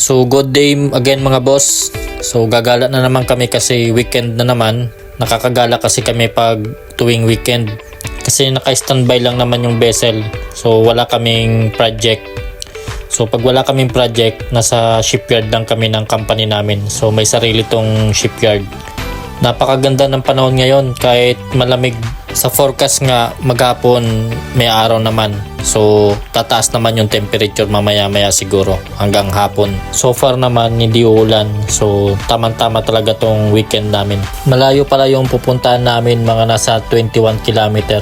So good day again mga boss. So gagala na naman kami kasi weekend na naman. Nakakagala kasi kami pag tuwing weekend. Kasi naka-standby lang naman yung vessel. So wala kaming project. So pag wala kaming project, nasa shipyard lang kami ng company namin. So may sarili tong shipyard. Napakaganda ng panahon ngayon kahit malamig sa forecast nga maghapon may araw naman. So tataas naman yung temperature mamaya maya siguro hanggang hapon. So far naman hindi uulan. So tamang-tama talaga tong weekend namin. Malayo pala yung pupuntahan namin mga nasa 21 kilometer.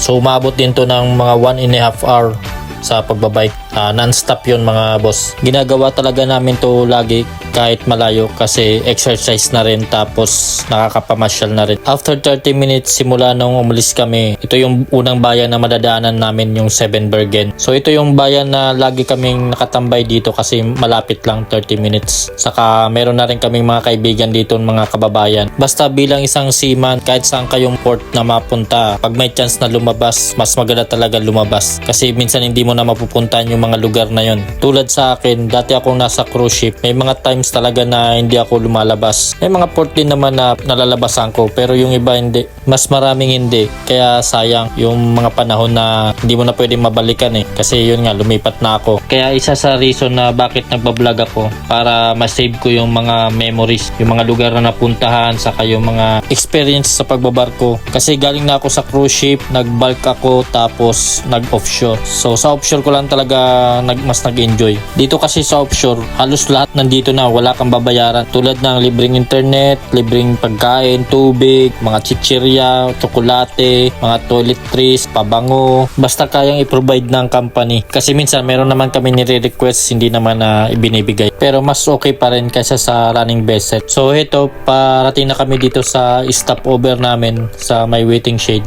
So umabot din to ng mga 1 and a half hour sa pagbabike. Ah, non-stop yun mga boss. Ginagawa talaga namin to lagi kahit malayo kasi exercise na rin tapos nakakapamasyal na rin. After 30 minutes simula nung umalis kami, ito yung unang bayan na madadaanan namin yung Seven Bergen. So ito yung bayan na lagi kaming nakatambay dito kasi malapit lang 30 minutes. Saka meron na rin kaming mga kaibigan dito mga kababayan. Basta bilang isang seaman kahit saan kayong port na mapunta, pag may chance na lumabas, mas maganda talaga lumabas. Kasi minsan hindi mo na mapupuntahan yung mga lugar na yon. Tulad sa akin, dati akong nasa cruise ship, may mga times talaga na hindi ako lumalabas. May mga port din naman na nalalabasan ko, pero yung iba hindi. Mas maraming hindi. Kaya sayang yung mga panahon na hindi mo na pwedeng mabalikan eh. Kasi yun nga, lumipat na ako. Kaya isa sa reason na bakit nagbablog ako, para ma-save ko yung mga memories, yung mga lugar na napuntahan, saka yung mga experience sa pagbabarko. Kasi galing na ako sa cruise ship, nag-bulk ako, tapos nag-offshore. So sa offshore ko lang talaga nag, mas nag-enjoy. Dito kasi sa offshore, halos lahat nandito na, wala kang babayaran. Tulad ng libreng internet, libreng pagkain, tubig, mga chichirya, tsokolate, mga toiletries, pabango. Basta kayang i-provide ng company. Kasi minsan meron naman kami nire-request, hindi naman na ibinibigay. Pero mas okay pa rin kaysa sa running vessel. So ito, parating na kami dito sa stopover namin sa may waiting shade.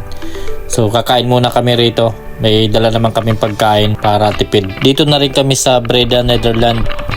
So kakain muna kami rito. May dala naman kaming pagkain para tipid. Dito na rin kami sa Breda, Netherlands.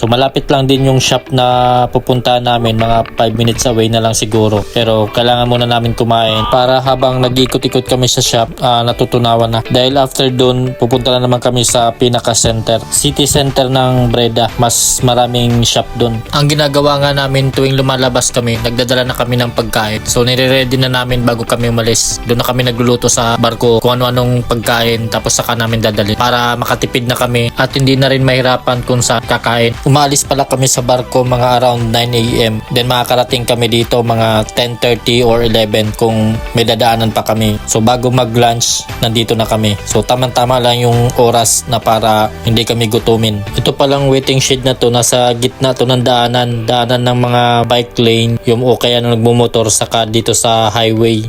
So malapit lang din yung shop na pupuntahan namin, mga 5 minutes away na lang siguro. Pero kailangan muna namin kumain para habang nag-ikot-ikot kami sa shop, ah, natutunawan na. Dahil after dun, pupunta na naman kami sa pinaka center, city center ng Breda. Mas maraming shop dun. Ang ginagawa nga namin tuwing lumalabas kami, nagdadala na kami ng pagkain. So nire-ready na namin bago kami umalis. Doon na kami nagluluto sa barko kung ano-anong pagkain tapos saka namin dadali para makatipid na kami at hindi na rin mahirapan kung sa kakain. Umalis pala kami sa barko mga around 9 a.m. Then makakarating kami dito mga 10.30 or 11 kung may dadaanan pa kami. So bago mag-lunch, nandito na kami. So tamang-tama lang yung oras na para hindi kami gutumin. Ito palang waiting shed na to, nasa gitna to ng daanan. Daanan ng mga bike lane, yung o kaya nung nagmumotor saka dito sa highway.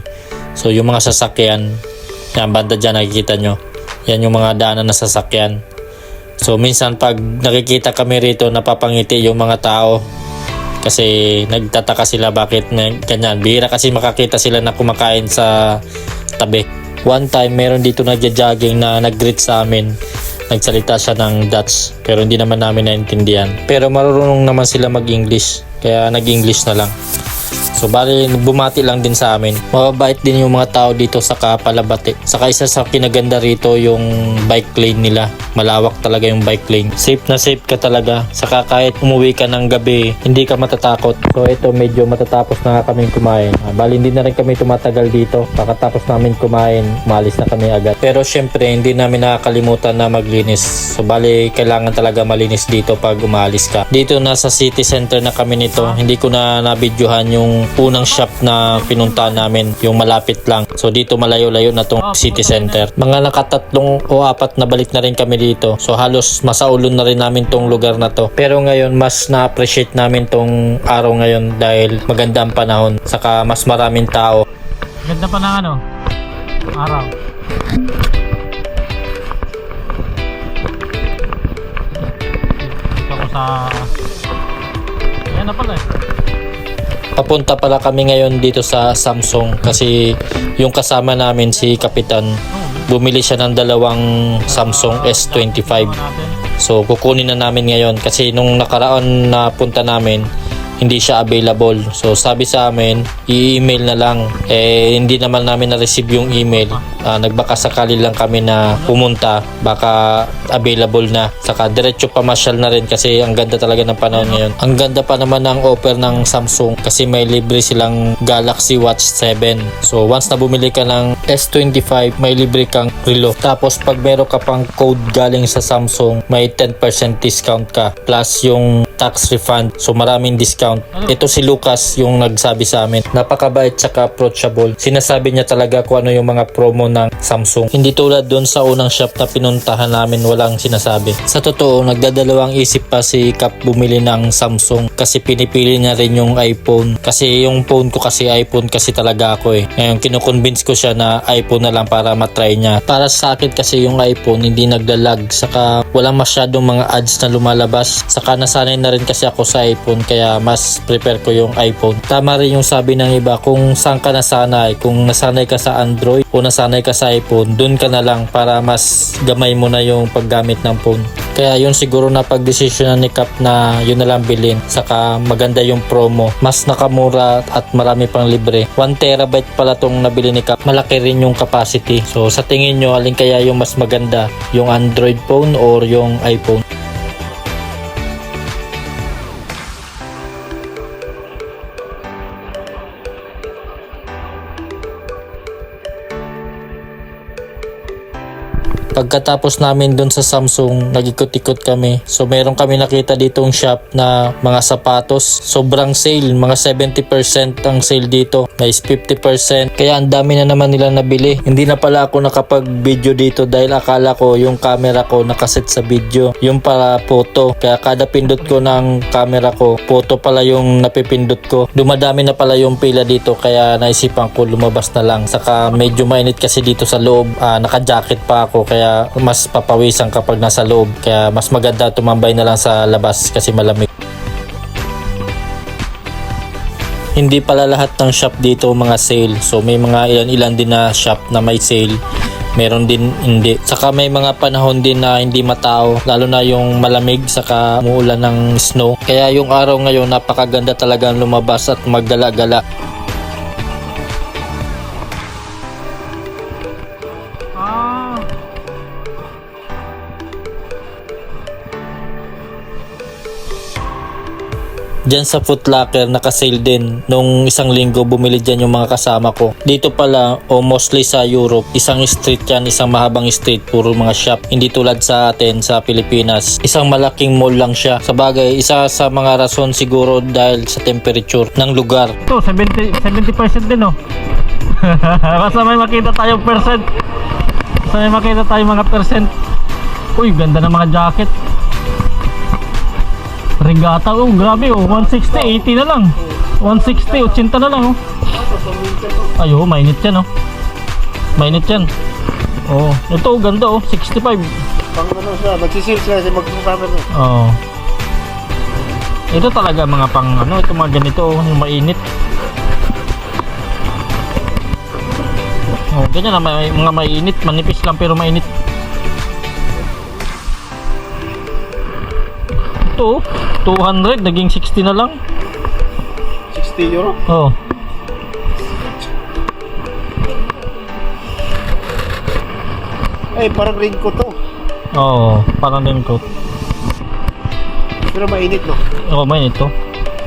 So yung mga sasakyan, yan banda dyan nakikita nyo. Yan yung mga daanan na sasakyan. So minsan pag nakikita kami rito napapangiti yung mga tao kasi nagtataka sila bakit na ganyan. Bihira kasi makakita sila na kumakain sa tabi. One time meron dito nagja-jogging na nag-greet sa amin. Nagsalita siya ng Dutch pero hindi naman namin naintindihan. Pero marunong naman sila mag-English kaya nag-English na lang. So bali bumati lang din sa amin. Mababait din yung mga tao dito sa Kapalabati. Saka isa sa kinaganda rito yung bike lane nila. Malawak talaga yung bike lane. Safe na safe ka talaga. Saka kahit umuwi ka ng gabi, hindi ka matatakot. So ito medyo matatapos na kaming kumain. Ah, bali hindi na rin kami tumatagal dito. Pagkatapos namin kumain, malis na kami agad. Pero syempre hindi namin nakakalimutan na maglinis. So bali kailangan talaga malinis dito pag umalis ka. Dito nasa city center na kami nito. Hindi ko na nabidyohan yung unang shop na pinuntahan namin, yung malapit lang. So dito malayo-layo na tong city center. Mga nakatatlong o apat na balik na rin kami dito. So halos masaulon na rin namin tong lugar na to. Pero ngayon mas na-appreciate namin tong araw ngayon dahil maganda ang panahon. Saka mas maraming tao. Ganda pa ng ano, araw. Dito ako sa... Papunta pala kami ngayon dito sa Samsung kasi yung kasama namin si Kapitan bumili siya ng dalawang Samsung S25. Ano natin? So kukunin na namin ngayon kasi nung nakaraan na punta namin hindi siya available. So sabi sa amin, i-email na lang. Eh hindi naman namin na-receive yung email. Ah, nagbaka sakali lang kami na pumunta, baka available na. Saka diretso pamasyal na rin kasi ang ganda talaga ng panahon ngayon. Ang ganda pa naman ng offer ng Samsung kasi may libre silang Galaxy Watch 7. So once na bumili ka ng S25, may libre kang relo. Tapos pag meron ka pang code galing sa Samsung, may 10% discount ka plus yung tax refund. So maraming discount. Ito si Lucas yung nagsabi sa amin. Napakabait tsaka approachable. Sinasabi niya talaga kung ano yung mga promo ng Samsung. Hindi tulad doon sa unang shop na pinuntahan namin walang sinasabi. Sa totoo, nagdadalawang isip pa si Kap bumili ng Samsung kasi pinipili niya rin yung iPhone. Kasi yung phone ko kasi iPhone kasi talaga ako eh. Ngayon kinukonvince ko siya na iPhone na lang para matry niya. Para sa akin kasi yung iPhone hindi naglalag saka walang masyadong mga ads na lumalabas. Saka nasanay na rin kasi ako sa iPhone kaya mas prepare ko yung iPhone. Tama rin yung sabi ng iba kung saan ka nasanay. Kung nasanay ka sa Android o nasanay ka sa iPhone, dun ka na lang para mas gamay mo na yung paggamit ng phone. Kaya yun siguro na pagdesisyon ni Cap na yun na lang bilhin. Saka maganda yung promo. Mas nakamura at marami pang libre. 1 terabyte pala tong nabili ni Cap. Malaki rin yung capacity. So sa tingin nyo, alin kaya yung mas maganda? Yung Android phone or yung iPhone? Pagkatapos namin dun sa Samsung, nag-ikot-ikot kami. So meron kami nakita ditong shop na mga sapatos. Sobrang sale, mga 70% ang sale dito. May 50%. Kaya ang dami na naman nila nabili. Hindi na pala ako nakapag-video dito dahil akala ko yung camera ko nakaset sa video. Yung para photo. Kaya kada pindot ko ng camera ko, photo pala yung napipindot ko. Dumadami na pala yung pila dito kaya naisipan ko lumabas na lang. Saka medyo mainit kasi dito sa loob. Ah, naka-jacket pa ako kaya mas papawisan kapag nasa loob. Kaya mas maganda tumambay na lang sa labas kasi malamig. Hindi pala lahat ng shop dito mga sale. So may mga ilan-ilan din na shop na may sale. Meron din hindi. Saka may mga panahon din na hindi matao. Lalo na yung malamig saka umuulan ng snow. Kaya yung araw ngayon napakaganda talagang lumabas at maggala-gala. Diyan sa Foot Locker naka-sale din. Nung isang linggo bumili dyan yung mga kasama ko. Dito pala o mostly sa Europe, isang street yan, isang mahabang street, puro mga shop. Hindi tulad sa atin sa Pilipinas. Isang malaking mall lang siya. Sa bagay, isa sa mga rason siguro dahil sa temperature ng lugar. Ito, 70, 70% din oh. Basta may makita tayong percent. Basta may makita tayong mga percent. Uy, ganda ng mga jacket. Regata, oh, grabe oh. 160, 80 na lang. 160, 80 na lang oh. Ay, oh, mainit yan oh. Mainit yan. Oh, ito oh, ganda oh, 65. Pang ano siya, magsisil sila kasi magkukamera. Oo. Ito talaga mga pang ano, ito mga ganito oh, yung mainit. Oh, ganyan na may, mga mainit, manipis lang pero mainit. Ito, oh, 200 naging 60 na lang. 60 euro. Oh. Ay, parang raincoat to. Oh, parang din coat. Pero mainit, no? Oh, mainit to.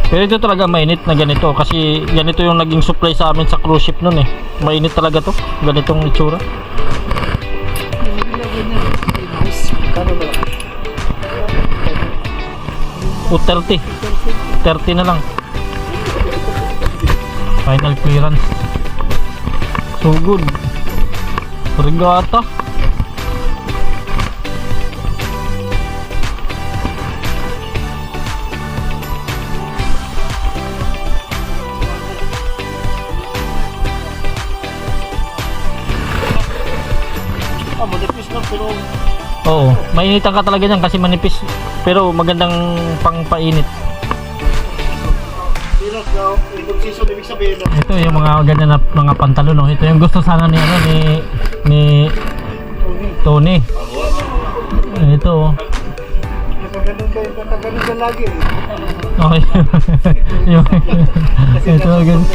Pero ito talaga mainit na ganito kasi ganito yung naging supply sa amin sa cruise ship noon eh. Mainit talaga to. Ganitong itsura. O 30. 30 na lang. Final clearance. So good. Regata. Oo, mainitan ka talaga niyan kasi manipis. Pero magandang pangpainit. Pinos daw. Ibig season, ibig sabihin no? Ito yung mga ganyan na mga pantalon. No? Ito yung gusto sana ni ano ni ni Tony. Ito. oh. Napagano kayo katagalan na lagi eh. Okay. Yung- ito, gan-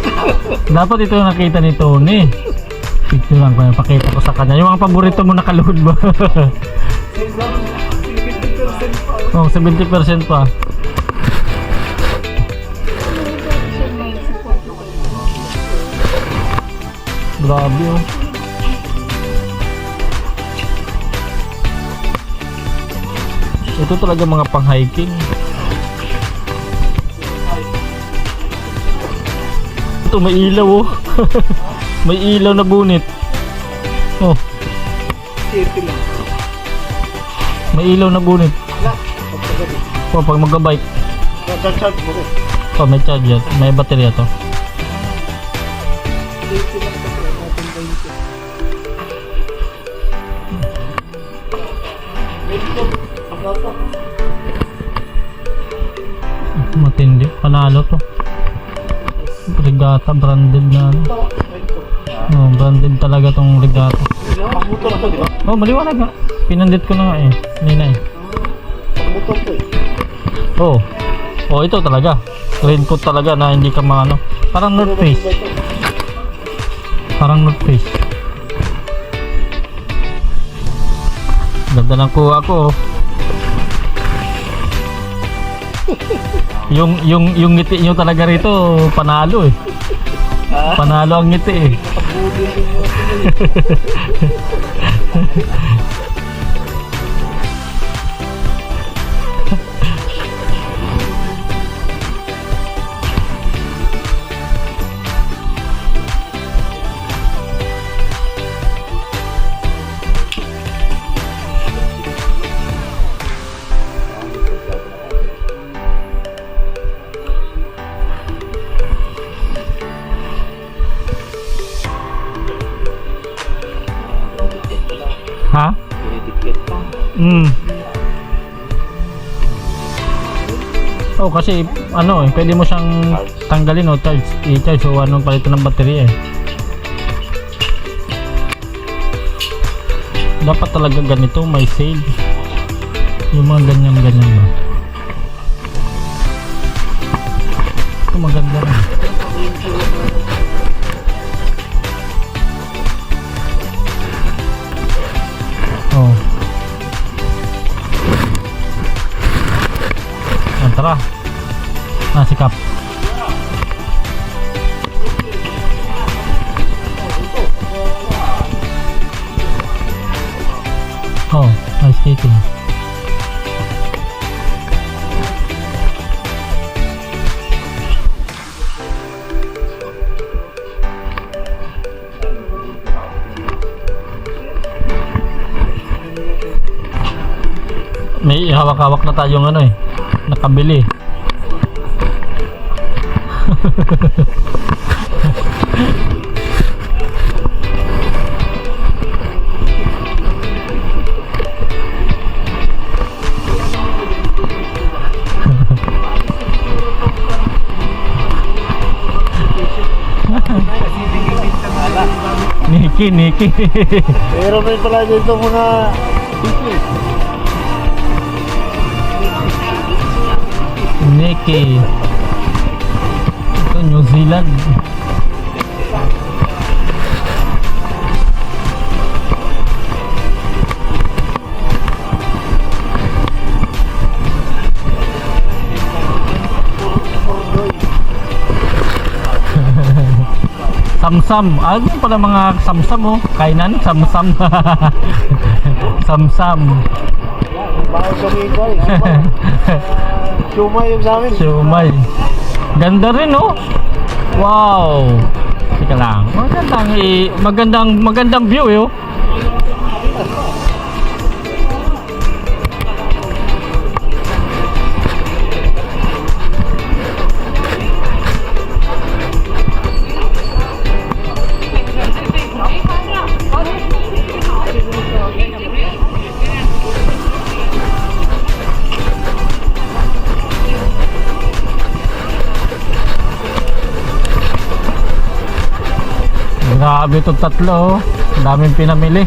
dapat ito yung nakita ni Tony. Picture lang ko yan, pakita ko sa kanya. Yung mga paborito mo nakaluhod ba? oh, 70% pa. Grabe oh. Ito talaga mga pang hiking. Ito may ilaw oh. may ilaw na bunit. Oh, Safety lang. may ilaw na bunit. Wala. Oh, pag magka-bike, Charge mo rin. oh, may charge yan. May baterya to. Safety lang? Matindi. Panalo to. Regata branded na ano. Oh, branded talaga tong regata. Pagmotor to, di ba? Oh, maliwanag nga. Pinandit ko na nga eh. Nina eh. Pagmotor to eh. Oh. Oh, ito talaga. Raincoat talaga na hindi ka maano. Parang North Face. Parang North Face. Ganda ng kuha ko. oh. yung yung yung ngiti nyo talaga rito panalo eh. Panalo ang ngiti eh. Oh, kasi ano eh, pwede mo siyang tanggalin o charge, i-charge o anong palitan ng baterya eh. Dapat talaga ganito, may sale. Yung mga ganyan-ganyan ba. Ito maganda rin. Skating. May hawak-hawak na tayong ano eh. Nakabili. Niki, Niki. Pero may pala dito mga Niki. Ito New Zealand. Samsam. Ah, yun pala mga samsam oh. Kainan, samsam. samsam. baka sabihin ko eh. Suma yung sa amin. Siumay. Ganda rin oh. Wow. Teka lang. Magandang i magandang magandang view eh oh. Grabe itong tatlo oh. Daming pinamili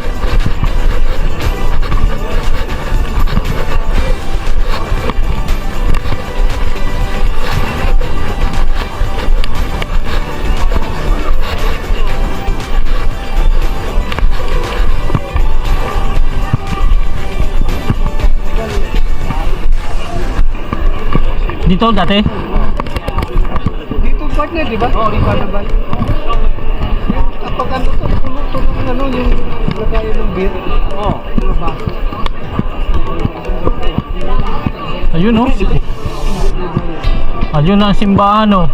Dito dati? Dito partner, di ba? Oo, oh, dito partner. Kapag ano to, ng ano, yung lagayan ng beer. Oo. Mga baso. Ayun oh. Ayun ang simbahan oh.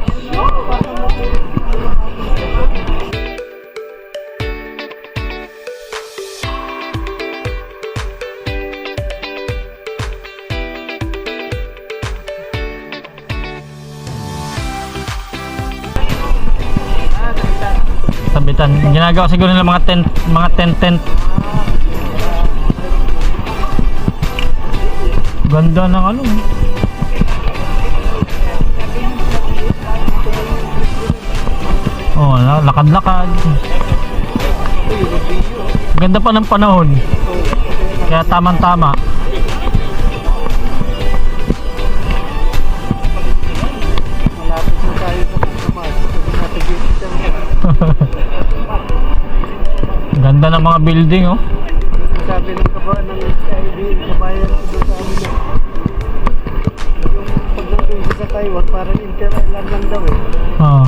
Sabitan. Ginagawa siguro nila mga tent, mga tent tent. Ganda ng ano. eh. Oh, la- lakad-lakad. Ganda pa ng panahon. Kaya tamang-tama. Malapit Ganda ng mga building oh. Sabi ng kaba ng SID, kabayan ko doon sa amin na yung pag nandun sa Taiwan, parang inter-island lang daw eh. Oh.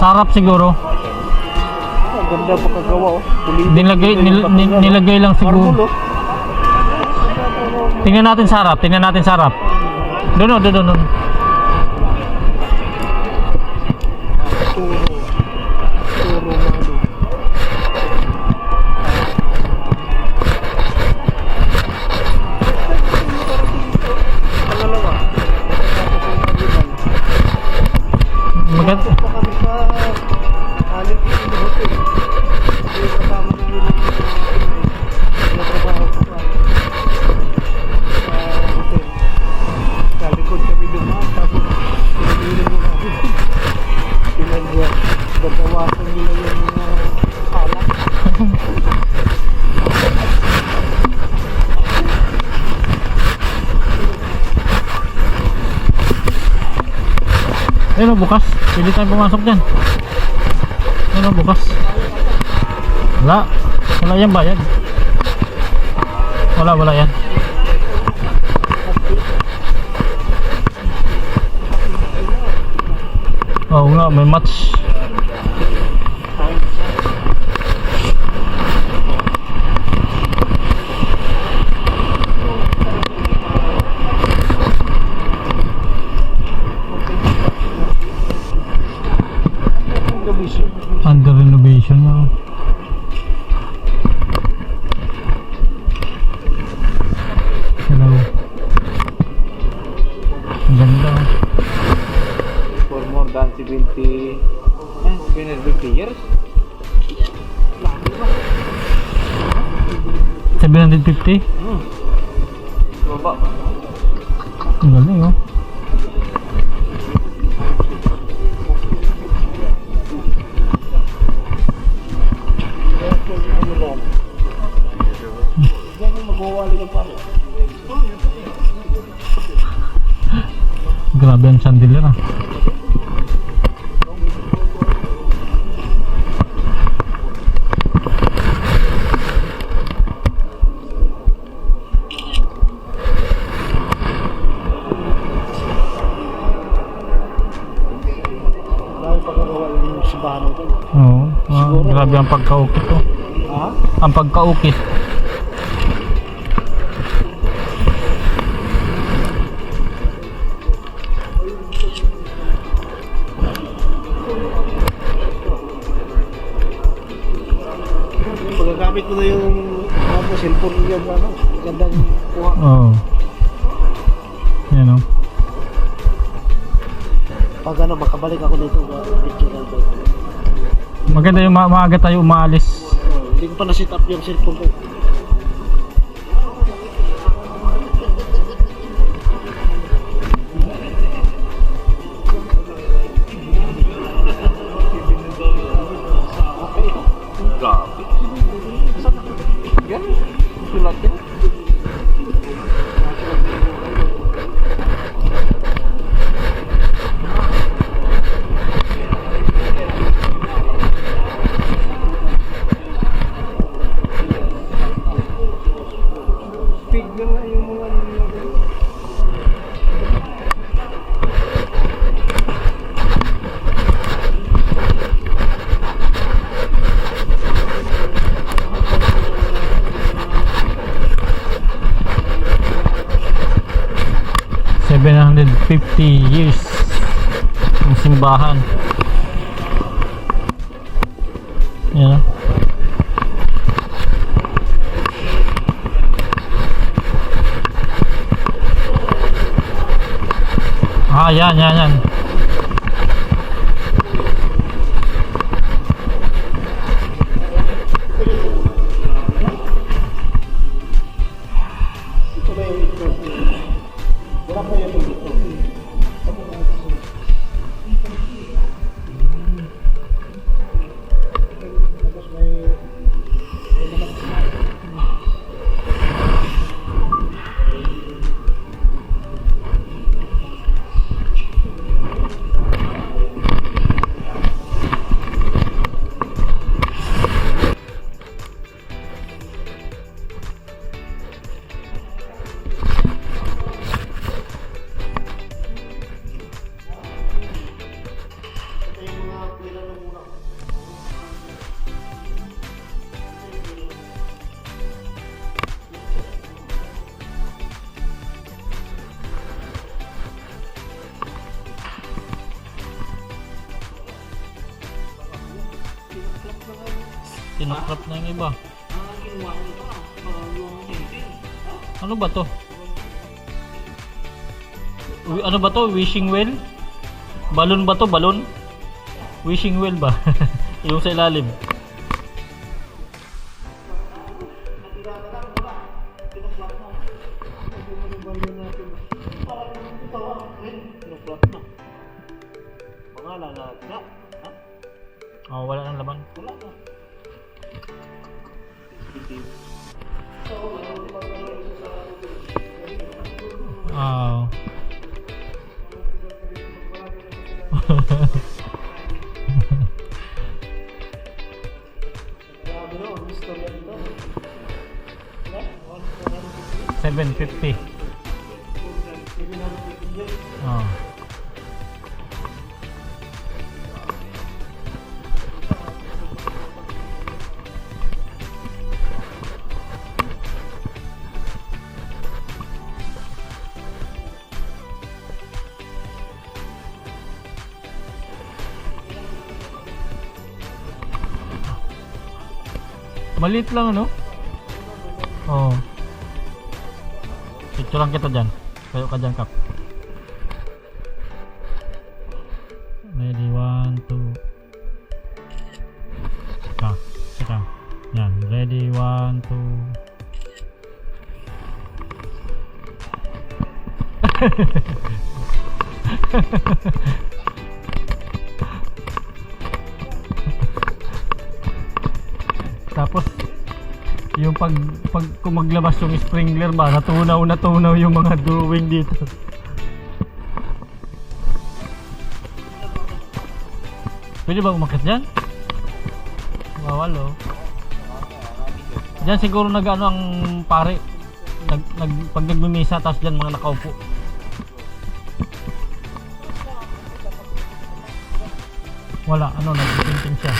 Sarap siguro. Ang ganda pa kagawa oh. Nilagay, nil, nil- nilagay lang siguro. oh. Tingnan natin sarap, tingnan natin sarap. Doon, oh, doon, doon, doon. Maganda. Ayun oh, bukas. Pwede tayo pumasok dyan. Ayun oh, bukas. Wala. Wala yan bayad. Wala, wala yan. Oo nga, may match. 150? Hmm. Baba. Ang galing oh. Grabe ang pagkaukit oh. Ha? Ang pagkaukit. Maaga tayo umaalis. Oh, Hindi ko pa na-set up yung cellphone ko. Ah, yan, yan, yan. Tinukrap na yung iba. Ano ba to? Ano ba to? Wishing well? Balon ba to? Balon? Wishing well ba? yung sa ilalim. Oh, wala nang laman. Wala na. Wala? Wala? 750. Oh. Maliit lang ano? Oh. Picture lang kita dyan. Kayo ka dyan, Kap. Ready, one, two. Sika, sika. Yan, ready, one, two. Tapos yung pag pag kung maglabas yung sprinkler ba natunaw natunaw yung mga drawing dito. Pwede ba umakit dyan? Bawal oh. Diyan siguro nag ano ang pare. Nag, nag, pag nagmimisa tapos dyan mga nakaupo. Wala, ano, nagpitinting siya.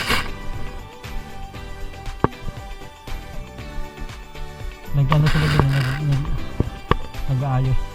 Nag-ano sila din, nag, nag, nag-aayos.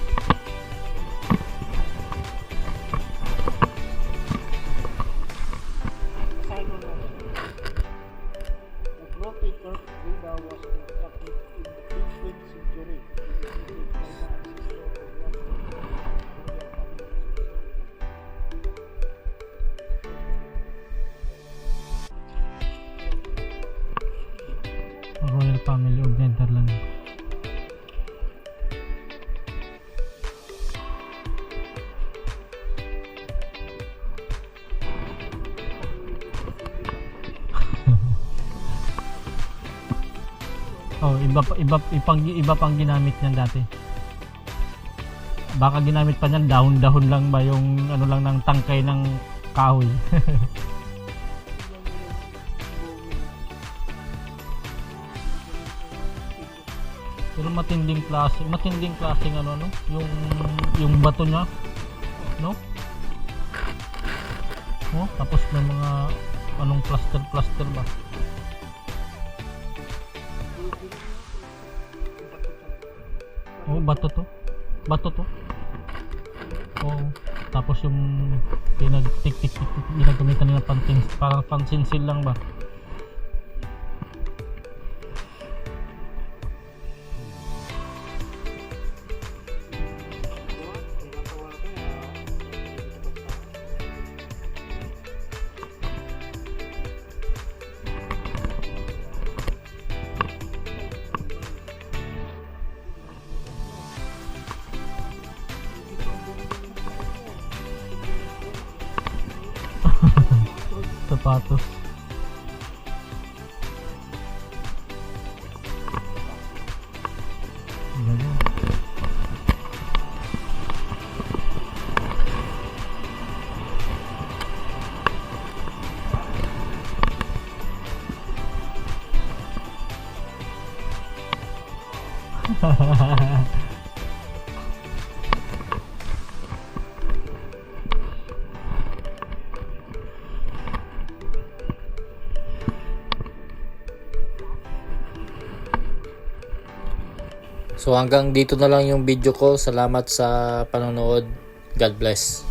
Iba iba ipang iba pang ginamit niyan dati. Baka ginamit pa niyan dahon-dahon lang ba yung ano lang ng tangkay ng kahoy. Pero matinding klase, matinding klaseng ano no, yung yung bato niya, no? Oh, tapos may mga anong plaster plaster ba? Oh, bato to. Bato to. Oh, tapos yung pinag tik tik tik tik ginagamitan nila pang parang pang sinsil lang ba? Sapatos. So hanggang dito na lang yung video ko. Salamat sa panonood. God bless.